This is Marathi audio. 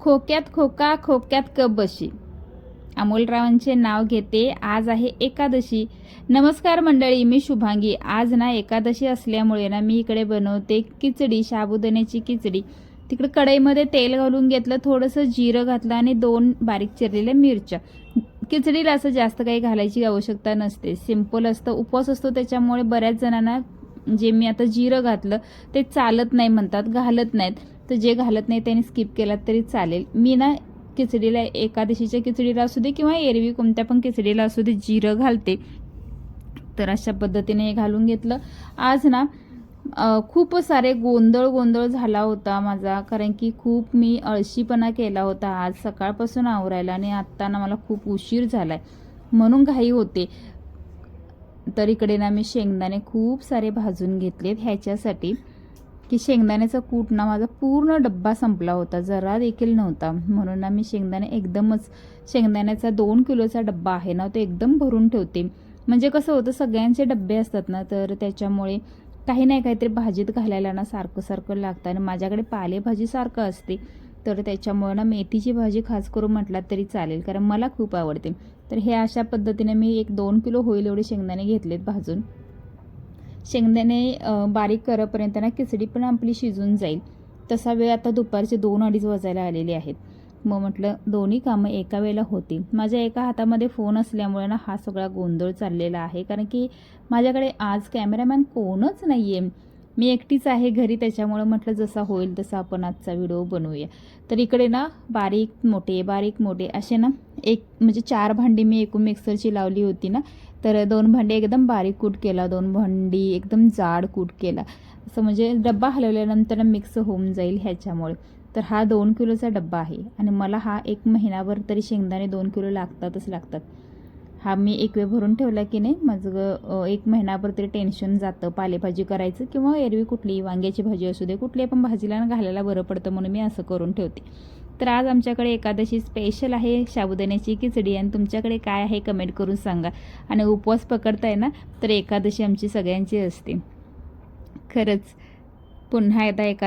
खोक्यात खोका खोक्यात कप बशी. अमोलरावांचे नाव घेते आज आहे एकादशी. नमस्कार मंडळी मी शुभांगी. आज ना एकादशी असल्यामुळे ना मी इकडे बनवते खिचडी साबुदाण्याची खिचडी. तिकडे कढईमध्ये तेल घालून घेतलं थोडंसं जिरं घातलं आणि दोन बारीक चिरलेल्या मिरच्या. खिचडीला असं जास्त काही घालायची आवश्यकता नसते. सिंपल असतं उपवास असतो त्याच्यामुळे बऱ्याच जणांना जे मी आता जिरं घातलं ते चालत नाही म्हणतात घालत नाहीत. तर जे घालत नाही त्यांनी स्किप केलात तरी चालेल. मी ना खिचडीला एकादशीच्या खिचडीला असू दे किंवा एरवी कोणत्या पण खिचडीला असू दे जिरं घालते. तर अशा पद्धतीने हे घालून घेतलं. आज ना खूप सारे गोंधळ गोंधळ झाला होता माझा कारण की खूप मी अळशीपणा केला होता. आज सकाळपासून आवरायला आणि आत्ता ना मला खूप उशीर झाला आहे म्हणून घाई होते. तर इकडे ना मी शेंगदाणे खूप सारे भाजून घेतलेत ह्याच्यासाठी. की शेंगदाण्याचा कूट ना माझा पूर्ण डब्बा संपला होता जरा देखील नव्हता. म्हणून ना मी शेंगदाणे एकदमच शेंगदाण्याचा दोन किलोचा डब्बा आहे ना तो एकदम भरून ठेवते. म्हणजे कसं होतं सगळ्यांचे डब्बे असतात ना तर त्याच्यामुळे काही नाही काहीतरी भाजीत घालायला ना सारखं सारखं लागतं आणि माझ्याकडे पालेभाजी सारखं असते. तर त्याच्यामुळे ना मेथीची भाजी खास करून म्हटलात तरी चालेल कारण मला खूप आवडते. तर हे अशा पद्धतीने मी एक दोन किलो होईल एवढे शेंगदाणे घेतलेत भाजून. शेंगदाणे बारीक करपर्यंत ना खिचडी पण आपली शिजून जाईल. तसा वेळ आता दुपारचे दोन अडीच वाजायला आलेले आहेत. मग म्हटलं दोन्ही कामं एका वेळेला होतील. माझ्या एका हातामध्ये फोन असल्यामुळे ना हा सगळा गोंधळ चाललेला आहे. कारण की माझ्याकडे आज कॅमेरामॅन कोणच नाही आहे मी एकटीच आहे घरी त्याच्यामुळं म्हटलं जसा होईल तसा आपण आजचा व्हिडिओ बनवूया. तर इकडे ना बारीक मोठे बारीक मोठे असे ना एक म्हणजे चार भांडी मी एकूण मिक्सरची लावली होती ना तर दोन भांडी एकदम बारीक कूट केला दोन भांडी एकदम जाड कूट केला. असं म्हणजे डब्बा हलवल्यानंतर मिक्स होऊन जाईल ह्याच्यामुळे. तर हा दोन किलोचा डब्बा आहे आणि मला हा एक महिनाभर तरी शेंगदाणे दोन किलो लागतातच लागतात. हा मी एक वेळ भरून ठेवला की नाही माझं एक महिनाभर तरी टेन्शन जातं. पालेभाजी करायचं किंवा एरवी कुठली वांग्याची भाजी असू दे कुठली पण भाजीला घालायला बरं पडतं म्हणून मी असं करून ठेवते. तर आज आमच्याकडे एकादशी स्पेशल आहे साबुदाण्याची खिचडी आणि तुमच्याकडे काय आहे कमेंट करून सांगा. आणि उपवास पकडताय ना तर एकादशी आमची सगळ्यांची असते. खरंच पुन्हा एकदा एकादशी